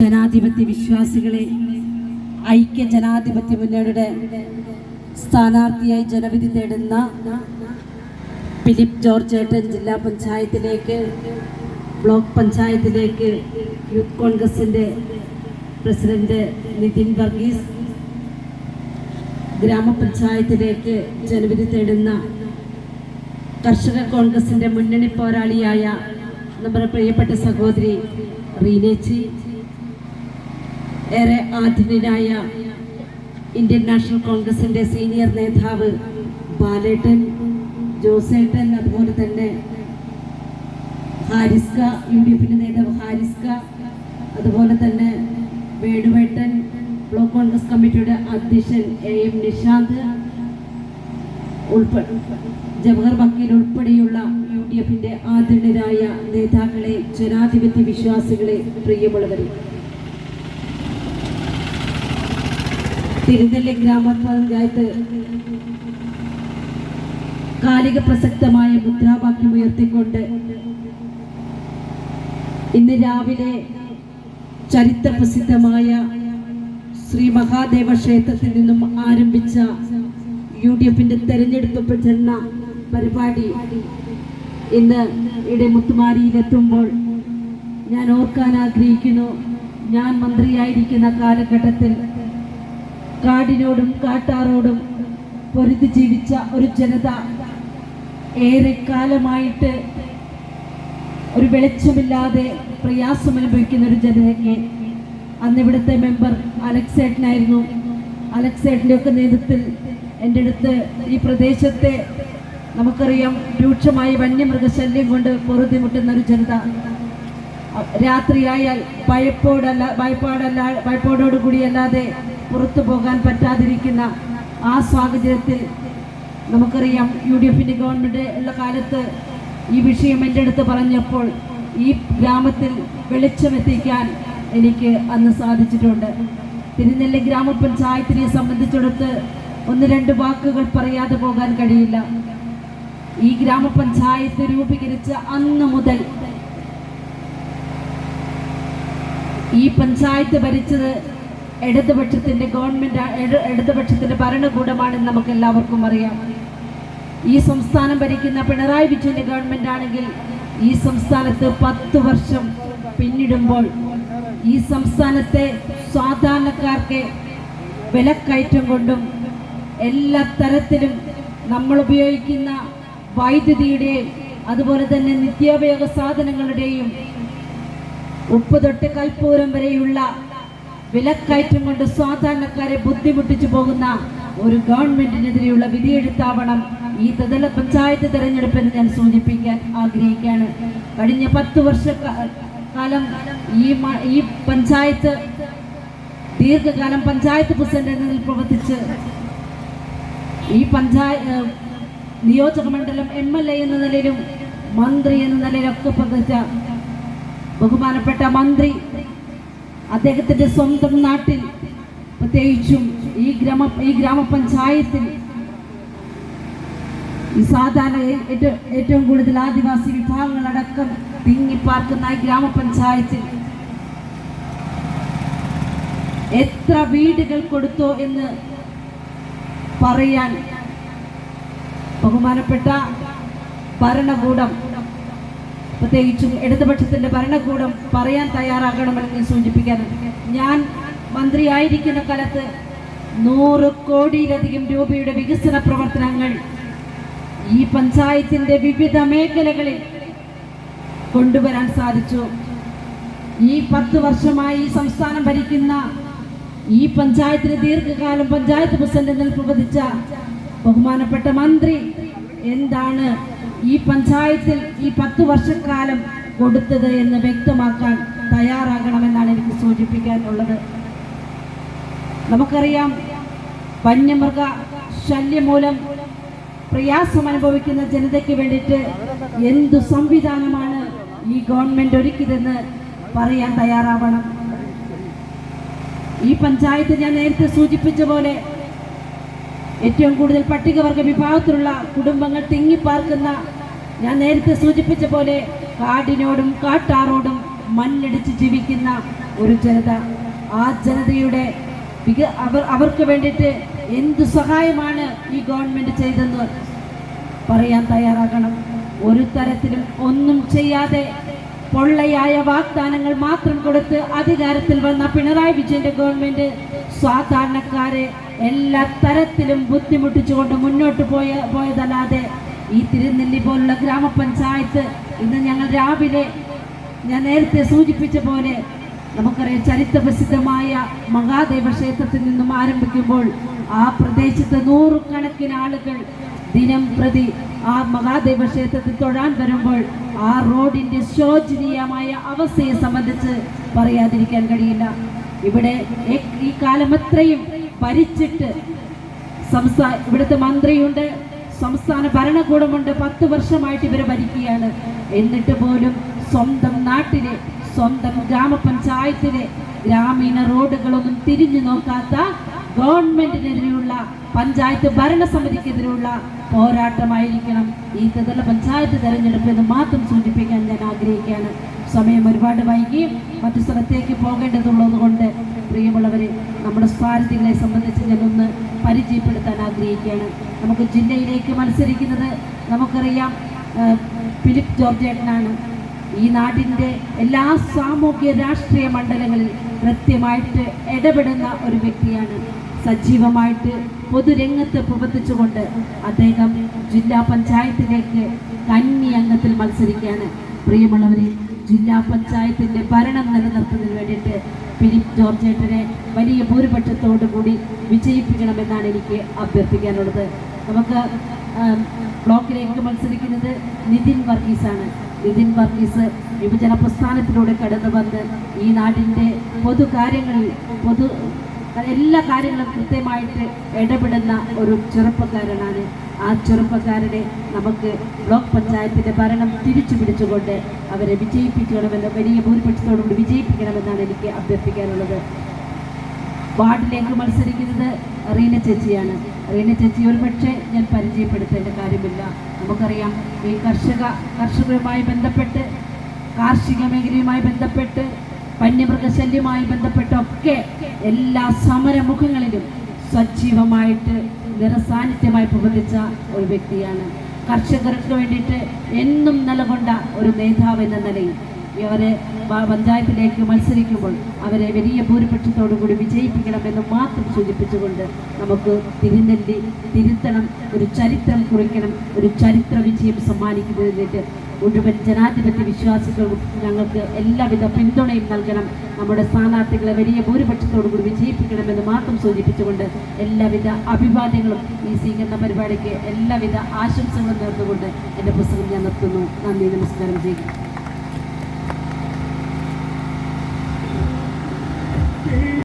ജനാധിപത്യ വിശ്വാസികളെ ഐക്യ ജനാധിപത്യ മുന്നണിയുടെ സ്ഥാനാർത്ഥിയായി ജനവിധി തേടുന്ന ഫിലിപ്പ് ജോർജ് ഏട്ടൻ ജില്ലാ പഞ്ചായത്തിലേക്ക് ബ്ലോക്ക് പഞ്ചായത്തിലേക്ക് യൂത്ത് കോൺഗ്രസിന്റെ പ്രസിഡന്റ് നിതിൻ വർഗീസ് ഗ്രാമപഞ്ചായത്തിലേക്ക് ജനവിധി തേടുന്ന കർഷക കോൺഗ്രസിന്റെ മുന്നണി പോരാളിയായ നമ്മുടെ പ്രിയപ്പെട്ട സഹോദരി റീനേച്ചി. ഏറെ ആധുനികനായ ഇന്ത്യൻ നാഷണൽ കോൺഗ്രസിന്റെ സീനിയർ നേതാവ് ബാലേട്ടൻ ജോസേട്ടൻ അതുപോലെ തന്നെ ഹാരിസ്ക യു ഡി എഫിന്റെ നേതാവ് ഹാരിസ്ക അതുപോലെ തന്നെ വേണുവേട്ടൻ ബ്ലോക്ക് കോൺഗ്രസ് കമ്മിറ്റിയുടെ അധ്യക്ഷൻ എ എം നിഷാന്ത് ഉൾപ്പെടെ ജവഹർ വക്കീൽ ഉൾപ്പെടെയുള്ള യു ഡി എഫിന്റെ ആദരണരായ നേതാക്കളെ ജനാധിപത്യ വിശ്വാസികളെ പ്രിയമുള്ളവരെ തിരുനെല്ലി ഗ്രാമപഞ്ചായത്ത് കാലിക പ്രസക്തമായ മുദ്രാവാക്യം ഉയർത്തിക്കൊണ്ട് ഇന്ന് രാവിലെ ചരിത്ര പ്രസിദ്ധമായ ശ്രീ മഹാദേവ ക്ഷേത്രത്തിൽ നിന്നും ആരംഭിച്ച യു ഡി എഫിന്റെ തെരഞ്ഞെടുപ്പ് പ്രചരണ പരിപാടി ഇന്ന് ഇവിടെ മുത്തുമാരിയിലെത്തുമ്പോൾ ഞാൻ ഓർക്കാൻ ആഗ്രഹിക്കുന്നു. ഞാൻ മന്ത്രിയായിരിക്കുന്ന കാലഘട്ടത്തിൽ കാടിനോടും കാട്ടാറോടും പൊരുതി ജീവിച്ച ഒരു ജനത ഏറെ കാലമായിട്ട് ഒരു വെളിച്ചമില്ലാതെ പ്രയാസം അനുഭവിക്കുന്ന ഒരു ജനതയ്ക്ക് അന്ന് ഇവിടുത്തെ മെമ്പർ അലക്സേട്ടനായിരുന്നു. അലക്സേട്ടന്റെ ഒക്കെ നേതൃത്വത്തിൽ എന്റെ അടുത്ത് ഈ പ്രദേശത്തെ നമുക്കറിയാം രൂക്ഷമായ വന്യമൃഗശല്യം കൊണ്ട് പൊറുതിമുട്ടുന്ന ഒരു ജനത. രാത്രിയായാൽ ഭയപ്പോടല്ല ഭയപ്പാടല്ല ഭയപ്പാടോടുകൂടി അല്ലാതെ പുറത്തു പോകാൻ പറ്റാതിരിക്കുന്ന ആ സാഹചര്യത്തിൽ നമുക്കറിയാം യു ഡി എഫിന്റെ ഗവൺമെന്റ് ഉള്ള കാലത്ത് ഈ വിഷയം എന്റെ അടുത്ത് പറഞ്ഞപ്പോൾ ഈ ഗ്രാമത്തിൽ വെളിച്ചമെത്തിക്കാൻ എനിക്ക് അന്ന് സാധിച്ചിട്ടുണ്ട്. തിരുനെല്ലി ഗ്രാമപഞ്ചായത്തിനെ സംബന്ധിച്ചിടത്ത് ഒന്ന് രണ്ട് വാക്കുകൾ പറയാതെ പോകാൻ കഴിയില്ല. ഈ ഗ്രാമപഞ്ചായത്ത് രൂപീകരിച്ച അന്ന് മുതൽ ഈ പഞ്ചായത്ത് ഭരിച്ചത് ഇടതുപക്ഷത്തിന്റെ ഗവൺമെന്റ് ഇടതുപക്ഷത്തിന്റെ ഭരണകൂടമാണെന്ന് നമുക്ക് എല്ലാവർക്കും അറിയാം. ഈ സംസ്ഥാനം ഭരിക്കുന്ന പിണറായി വിജയന്റെ ഗവൺമെന്റ് ആണെങ്കിൽ ഈ സംസ്ഥാനത്ത് പത്ത് വർഷം പിന്നിടുമ്പോൾ ഈ സംസ്ഥാനത്തെ സാധാരണക്കാർക്ക് വിലക്കയറ്റം കൊണ്ടും എല്ലാ തരത്തിലും നമ്മൾ ഉപയോഗിക്കുന്ന വൈദ്യുതിയുടെയും അതുപോലെ തന്നെ നിത്യോപയോഗ സാധനങ്ങളുടെയും ഉപ്പ് തൊട്ട് കൽപ്പൂരം വരെയുള്ള വിലക്കയറ്റം കൊണ്ട് സാധാരണക്കാരെ ബുദ്ധിമുട്ടിച്ചു പോകുന്ന ഒരു ഗവൺമെന്റിനെതിരെയുള്ള വിധിയെടുത്താവണം ഈ ത്രിതല പഞ്ചായത്ത് തെരഞ്ഞെടുപ്പെന്ന് ഞാൻ സൂചിപ്പിക്കാൻ ആഗ്രഹിക്കുകയാണ്. കഴിഞ്ഞ പത്ത് വർഷ കാലം ഈ ഈ പഞ്ചായത്ത് ദീർഘകാലം പഞ്ചായത്ത് പ്രസിഡന്റ് എന്നതിൽ പ്രവർത്തിച്ച് ഈ പഞ്ചായത്ത് നിയോജക മണ്ഡലം എം എൽ എ എന്ന നിലയിലും മന്ത്രി എന്ന നിലയിലൊക്കെ പ്രവർത്തിച്ച ബഹുമാനപ്പെട്ട മന്ത്രി അദ്ദേഹത്തിന്റെ സ്വന്തം നാട്ടിൽ പ്രത്യേകിച്ചും ഈ ഗ്രാമ ഈ ഗ്രാമപഞ്ചായത്തിൽ ഈ സാധാരണ ഏറ്റവും ഏറ്റവും കൂടുതൽ ആദിവാസി വിഭാഗങ്ങളടക്കം തിങ്ങിപ്പാർക്കുന്ന ഈ ഗ്രാമപഞ്ചായത്തിൽ എത്ര വീടുകൾ കൊടുത്തോ എന്ന് പറയാൻ ബഹുമാനപ്പെട്ട ഭരണകൂടം പ്രത്യേകിച്ചും ഇടതുപക്ഷത്തിന്റെ ഭരണകൂടം പറയാൻ തയ്യാറാകണമെന്ന് ഞാൻ സൂചിപ്പിക്കാൻ ഞാൻ മന്ത്രിയായിരിക്കുന്ന കാലത്ത് നൂറ് കോടിയിലധികം രൂപയുടെ വികസന പ്രവർത്തനങ്ങൾ ഈ പഞ്ചായത്തിന്റെ വിവിധ മേഖലകളിൽ കൊണ്ടുവരാൻ സാധിച്ചു. ഈ പത്ത് വർഷമായി സംസ്ഥാനം ഭരിക്കുന്ന ഈ പഞ്ചായത്തിന് ദീർഘകാലം പഞ്ചായത്ത് പ്രസിഡന്റ് നിൽപ്പ് വധിച്ച ബഹുമാനപ്പെട്ട മന്ത്രി എന്താണ് ഈ പഞ്ചായത്തിൽ ഈ പത്ത് വർഷക്കാലം കൊടുത്തത് എന്ന് വ്യക്തമാക്കാൻ തയ്യാറാകണമെന്നാണ് എനിക്ക് സൂചിപ്പിക്കാനുള്ളത്. നമുക്കറിയാം വന്യമൃഗ ശല്യം മൂലം പ്രയാസം അനുഭവിക്കുന്ന ജനതയ്ക്ക് വേണ്ടിയിട്ട് എന്തു സംവിധാനമാണ് ഈ ഗവൺമെന്റ് ഒരുക്കിയതെന്ന് പറയാൻ തയ്യാറാവണം. ഈ പഞ്ചായത്ത് ഞാൻ നേരത്തെ സൂചിപ്പിച്ച പോലെ ഏറ്റവും കൂടുതൽ പട്ടികവർഗ വിഭാഗത്തിലുള്ള കുടുംബങ്ങൾ തിങ്ങിപ്പാർക്കുന്ന ഞാൻ നേരത്തെ സൂചിപ്പിച്ച പോലെ കാടിനോടും കാട്ടാറോടും മണ്ണിടിച്ച് ജീവിക്കുന്ന ഒരു ജനത. ആ ജനതയുടെ വിക അവർ അവർക്ക് വേണ്ടിയിട്ട് എന്ത് സഹായമാണ് ഈ ഗവൺമെന്റ് ചെയ്തെന്ന് പറയാൻ തയ്യാറാകണം. ഒരു തരത്തിലും ഒന്നും ചെയ്യാതെ പൊള്ളയായ വാഗ്ദാനങ്ങൾ മാത്രം കൊടുത്ത് അധികാരത്തിൽ വന്ന പിണറായി വിജയന്റെ ഗവൺമെന്റ് സാധാരണക്കാരെ എല്ലാ തരത്തിലും ബുദ്ധിമുട്ടിച്ചുകൊണ്ട് മുന്നോട്ട് പോയ പോയതല്ലാതെ ഈ തിരുനെല്ലി പോലുള്ള ഗ്രാമപഞ്ചായത്ത് ഇന്ന് ഞങ്ങൾ രാവിലെ ഞാൻ നേരത്തെ സൂചിപ്പിച്ച പോലെ നമുക്കറിയാം ചരിത്രപ്രസിദ്ധമായ മഹാദേവ ക്ഷേത്രത്തിൽ നിന്നും ആരംഭിക്കുമ്പോൾ ആ പ്രദേശത്ത് നൂറുകണക്കിന് ആളുകൾ ദിനം പ്രതി ആ മഹാദേവ ക്ഷേത്രത്തിൽ തൊഴാൻ വരുമ്പോൾ ആ റോഡിന്റെ ശോചനീയമായ അവസ്ഥയെ സംബന്ധിച്ച് പറയാതിരിക്കാൻ കഴിയില്ല. ഇവിടെ ഈ കാലം അത്രയും ഭരിച്ചിട്ട് സംസ്ഥാന ഇവിടുത്തെ മന്ത്രിയുണ്ട് സംസ്ഥാന ഭരണകൂടമുണ്ട് പത്ത് വർഷമായിട്ട് ഇവരെ ഭരിക്കുകയാണ്. എന്നിട്ട് പോലും സ്വന്തം നാട്ടിലെ സ്വന്തം ഗ്രാമപഞ്ചായത്തിലെ ഗ്രാമീണ റോഡുകളൊന്നും തിരിഞ്ഞു നോക്കാത്ത ഗവൺമെന്റിനെതിരെയുള്ള പഞ്ചായത്ത് ഭരണസമിതിക്കെതിരെയുള്ള പോരാട്ടമായിരിക്കണം. ഈ തല പഞ്ചായത്ത് തെരഞ്ഞെടുപ്പ് എന്ന് മാത്രം സൂചിപ്പിക്കാൻ ഞാൻ ആഗ്രഹിക്കുകയാണ്. സമയം ഒരുപാട് വൈകി മറ്റു സ്ഥലത്തേക്ക് പോകേണ്ടതുള്ളത് കൊണ്ട് പ്രിയമുള്ളവരെ നമ്മുടെ സ്ഥാനാർത്ഥികളെ സംബന്ധിച്ച് ഞാനൊന്ന് പരിചയപ്പെടുത്താൻ ആഗ്രഹിക്കുകയാണ്. നമുക്ക് ജില്ലയിലേക്ക് മത്സരിക്കുന്നത് നമുക്കറിയാം ഫിലിപ്പ് ജോർജേട്ടനാണ്. ഈ നാടിന്റെ എല്ലാ സാമൂഹ്യ രാഷ്ട്രീയ മണ്ഡലങ്ങളിൽ കൃത്യമായിട്ട് ഇടപെടുന്ന ഒരു വ്യക്തിയാണ്. സജീവമായിട്ട് പൊതുരംഗത്ത് പ്രവർത്തിച്ചുകൊണ്ട് അദ്ദേഹം ജില്ലാ പഞ്ചായത്തിലേക്ക് കന്നി അംഗത്തിൽ മത്സരിക്കുകയാണ്. പ്രിയമുള്ളവരെ ജില്ലാ പഞ്ചായത്തിന്റെ ഭരണം നിലനിർത്തുന്നതിന് വേണ്ടിയിട്ട് ഫിലിപ്പ് ജോർജേട്ടനെ വലിയ ഭൂരിപക്ഷത്തോടു കൂടി വിജയിപ്പിക്കണമെന്നാണ് എനിക്ക് അഭ്യർത്ഥിക്കാനുള്ളത്. നമുക്ക് ബ്ലോക്കിലേക്ക് മത്സരിക്കുന്നത് നിതിൻ വർഗീസാണ്. നിതിൻ വർഗീസ് വിഭജന പ്രസ്ഥാനത്തിലൂടെ കടന്നു വന്ന് ഈ നാടിന്റെ പൊതു കാര്യങ്ങളിൽ പൊതു എല്ലാ കാര്യങ്ങളും കൃത്യമായിട്ട് ഇടപെടുന്ന ഒരു ചെറുപ്പക്കാരനാണ്. ആ ചെറുപ്പക്കാരനെ നമുക്ക് ബ്ലോക്ക് പഞ്ചായത്തിന്റെ ഭരണം തിരിച്ചു പിടിച്ചുകൊണ്ട് അവരെ വിജയിപ്പിക്കണമെന്ന് വലിയ ഭൂരിപക്ഷത്തോടുകൂടി വിജയിപ്പിക്കണമെന്നാണ് എനിക്ക് അഭ്യർത്ഥിക്കാനുള്ളത്. വാർഡിലേക്ക് മത്സരിക്കുന്നത് റീന ചേച്ചിയാണ്. റീന ചേച്ചി ഒരുപക്ഷെ ഞാൻ പരിചയപ്പെടുത്തേണ്ട കാര്യമില്ല. നമുക്കറിയാം ഈ കർഷക കർഷകരുമായി ബന്ധപ്പെട്ട് കാർഷിക മേഖലയുമായി ബന്ധപ്പെട്ട് വന്യമൃഗശല്യവുമായി ബന്ധപ്പെട്ടൊക്കെ എല്ലാ സമരമുഖങ്ങളിലും സജീവമായിട്ട് നിറസാന്നിധ്യമായി പ്രവർത്തിച്ച ഒരു വ്യക്തിയാണ്. കർഷകർക്ക് വേണ്ടിയിട്ട് എന്നും നിലകൊണ്ട ഒരു നേതാവ് എന്ന നിലയിൽ അവരെ പഞ്ചായത്തിലേക്ക് മത്സരിക്കുമ്പോൾ അവരെ വലിയ ഭൂരിപക്ഷത്തോടുകൂടി വിജയിപ്പിക്കണമെന്ന് മാത്രം സൂചിപ്പിച്ചുകൊണ്ട് നമുക്ക് തിരുനെല്ലി തിരുത്തണം ഒരു ചരിത്രം കുറിക്കണം ഒരു ചരിത്ര വിജയം സമ്മാനിക്കുന്നതിലേക്ക് മുഴുവൻ ജനാധിപത്യ വിശ്വാസികളും ഞങ്ങൾക്ക് എല്ലാവിധ പിന്തുണയും നൽകണം. നമ്മുടെ സ്ഥാനാർത്ഥികളെ വലിയ ഭൂരിപക്ഷത്തോടു കൂടി വിജയിപ്പിക്കണമെന്ന് മാത്രം സൂചിപ്പിച്ചുകൊണ്ട് എല്ലാവിധ അഭിവാദ്യങ്ങളും ഈ സ്വീകരണ പരിപാടിക്ക് എല്ലാവിധ ആശംസകളും നേർന്നുകൊണ്ട് എന്റെ പുസ്തകം ഞാൻ നിർത്തുന്നു. നന്ദി നമസ്കാരം. ചെയ്യും